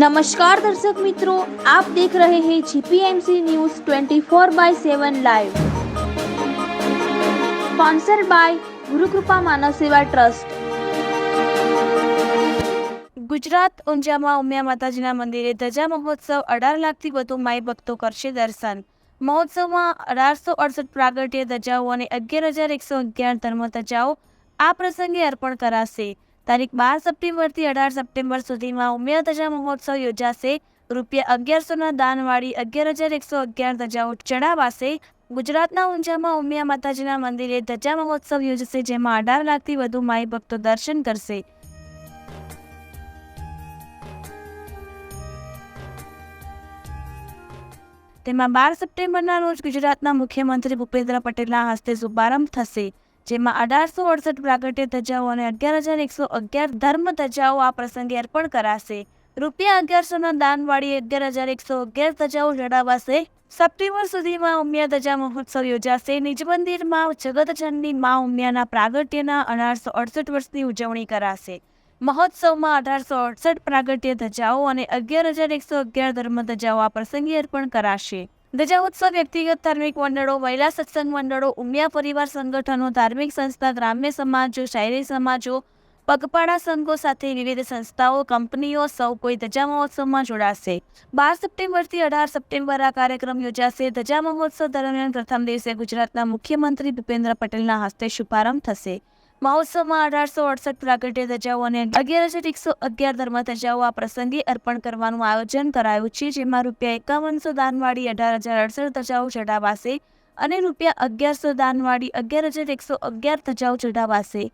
નમસ્કાર દર્શક મિત્રો, આપ દેખ રહે હૈ GPMC news 24 by 7 live sponsor by Gurukrupa Manav Seva trust Gujarat ઊંઝામાં Umiya માતાજીના મંદિરે ધજા મહોત્સવ અઢાર લાખથી વધુ માઈ ભક્તો કરશે દર્શન. મહોત્સવમાં અઢારસો અડસઠ પ્રાગટ્ય ધજાઓ અને અગિયાર હજાર એકસો અગિયાર ધર્મ ધજાઓ આ પ્રસંગે અર્પણ કરાશે. તારીખ બાર સપ્ટેમ્બરથી અઢાર સપ્ટેમ્બર સુધીમાં ઉમિયા ધજા મહોત્સવ યોજાશે. રૂપિયા અગિયારસોના દાનવાળી અગિયાર હજાર એકસો અગિયાર ધજાઓ ચડાવાશે. ગુજરાતના ઊંઝામાં ઉમિયા માતાજીના મંદિરે ધજા મહોત્સવ યોજશે, જેમાં અઢાર લાખથી વધુ માઈ ભક્તો દર્શન કરશે. તેમાં બાર સપ્ટેમ્બરના રોજ ગુજરાતના મુખ્યમંત્રી ભૂપેન્દ્ર પટેલના હસ્તે શુભારંભ થશે. જેમાં અઢારસો અડસઠ પ્રાગટ્ય ધજાઓ અને અગિયાર હજાર એકસો અગિયાર ધર્મ ધજાઓ આ પ્રસંગે અર્પણ કરાશે. રૂપિયા અગિયારસોના દાનવાળી અગિયાર હજાર એકસો અગિયાર ધજાઓ ચડાવાશે સપ્ટેમ્બર સુધીમાં ઉમિયા ધજા મહોત્સવ યોજાશે. નિજ મંદિરમાં જગતજનની મા ઉમિયાના પ્રાગટ્યના અઢારસો અડસઠ વર્ષની ઉજવણી કરાશે. મહોત્સવમાં અઢારસો અડસઠ પ્રાગટ્ય ધજાઓ અને અગિયાર હજાર એકસો અગિયાર ધર્મ ધજાઓ આ પ્રસંગે અર્પણ કરાશે. ધજાઉત્સવ વ્યક્તિગત ધાર્મિક મંડળો, મહિલા સત્સંગ મંડળો, ઉમિયા પરિવાર સંગઠનો, ધાર્મિક સંસ્થા, ગ્રામ્ય સમાજો શાયરી સમાજો, પગપાળા સંઘો સાથે વિવિધ સંસ્થાઓ, કંપનીઓ સૌ કોઈ ધજા મહોત્સવમાં જોડાશે. બાર સપ્ટેમ્બરથી અઢાર સપ્ટેમ્બર આ કાર્યક્રમ યોજાશે. ધજા મહોત્સવ દરમિયાન પ્રથમ દિવસે ગુજરાતના મુખ્યમંત્રી ભૂપેન્દ્ર પટેલના હસ્તે શુભારંભ થશે. મહોત્સવમાં અઢારસો અડસઠ પ્રાગટ્ય ધજાઓ અને હજાર એકસો અગિયાર ધર્મ ધજાઓ આ પ્રસંગે અર્પણ કરવાનું આયોજન કરાયું છે, જેમાં રૂપિયા એકાવનસો દાનવાળી અઢાર હજાર અડસઠ ધજાઓ ચઢાવાશે અને રૂપિયા અગિયારસો દાનવાળી અગિયાર હજાર એકસો અગિયાર ધજાઓ ચઢાવાશે.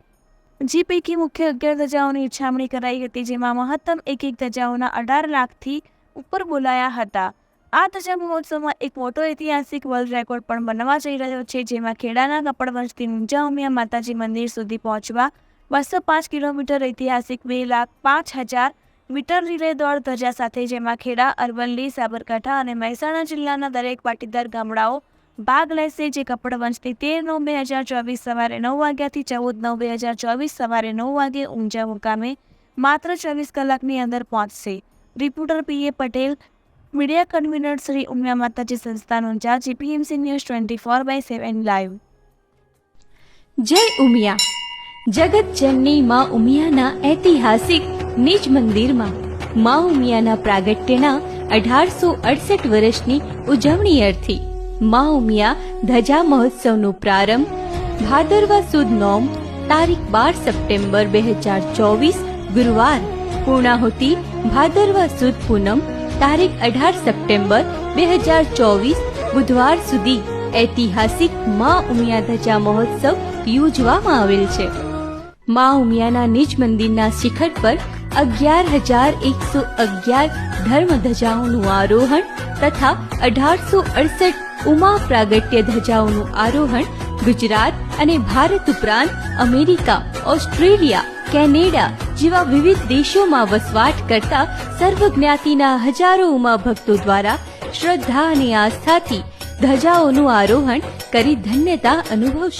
જે પૈકી મુખ્ય અગિયાર ધજાઓની ઉછામણી કરાઈ હતી, જેમાં મહત્તમ એક એક ધજાઓના અઢાર લાખથી ઉપર બોલાયા હતા. આ ધજા મહોત્સવમાં એક મોટો ઐતિહાસિક વર્લ્ડ રેકોર્ડ પણ બનવા જઈ રહ્યો છે, જેમાં ખેડાના કપડવંશથી ઊંઝા ઉમિયા માતાજી મંદિર સુધી પહોંચવા બસો પાંચ કિલોમીટર ઐતિહાસિક બે લાખ પાંચ હજાર મીટર રિલે દોડ ધજા સાથે, જેમાં ખેડા, અરવલ્લી, સાબરકાંઠા અને મહેસાણા જિલ્લાના દરેક પાટીદાર ગામડાઓ ભાગ લેશે, જે કપડવંશથી તેર નવ બે હજાર ચોવીસ સવારે નવ વાગ્યાથી ચૌદ નવ બે હજાર ચોવીસ સવારે નવ વાગે ઊંઝા મુકામે માત્ર ચોવીસ કલાકની અંદર પહોંચશે. Reporter P A Patel media convener Shri Umiya Mataji સંસ્થાનો જા GPMC news twenty four by seven live Jai Umiya Jagat જનની માં ઉમિયાના ઐતિહાસિક નિજ મંદિરમાં માં ઉમિયાના પ્રાગટ્યના અઢારસો અડસઠ વર્ષની ઉજવણી અર્થી માં ઉમિયા ધજા મહોત્સવનો પ્રારંભ ભાદરવા સુદ નોમ તારીખ બાર સપ્ટેમ્બર બે હજાર ચોવીસ ગુરુવાર પૂર્ણાહુતિ ભાદરવા સુદ પૂનમ તારીખ અઢાર સપ્ટેમ્બર બે હજાર ચોવીસ બુધવાર સુધી ઐતિહાસિકમાં ઉમિયા ધજા મહોત્સવ યોજવામાં આવેલ છે. માં ઉમિયાના નિજ મંદિરના શિખર પર અગિયાર હજાર એકસો અગિયાર ધર્મ ધજાઓનું આરોહણ તથા અઢારસો અડસઠ ઉમા પ્રાગટ્ય ધજાઓનું આરોહણ ગુજરાત અને ભારત ઉપરાંત અમેરિકા, ઓસ્ટ્રેલિયા, કેનેડા જેવા વિવિધ દેશોમાં વસવાટ કરતા સર્વ જ્ઞાતિના હજારો ઉમા ભક્તો દ્વારા શ્રદ્ધા અને આસ્થાથી ધજાઓનું આરોહણ કરી ધન્યતા અનુભવશે.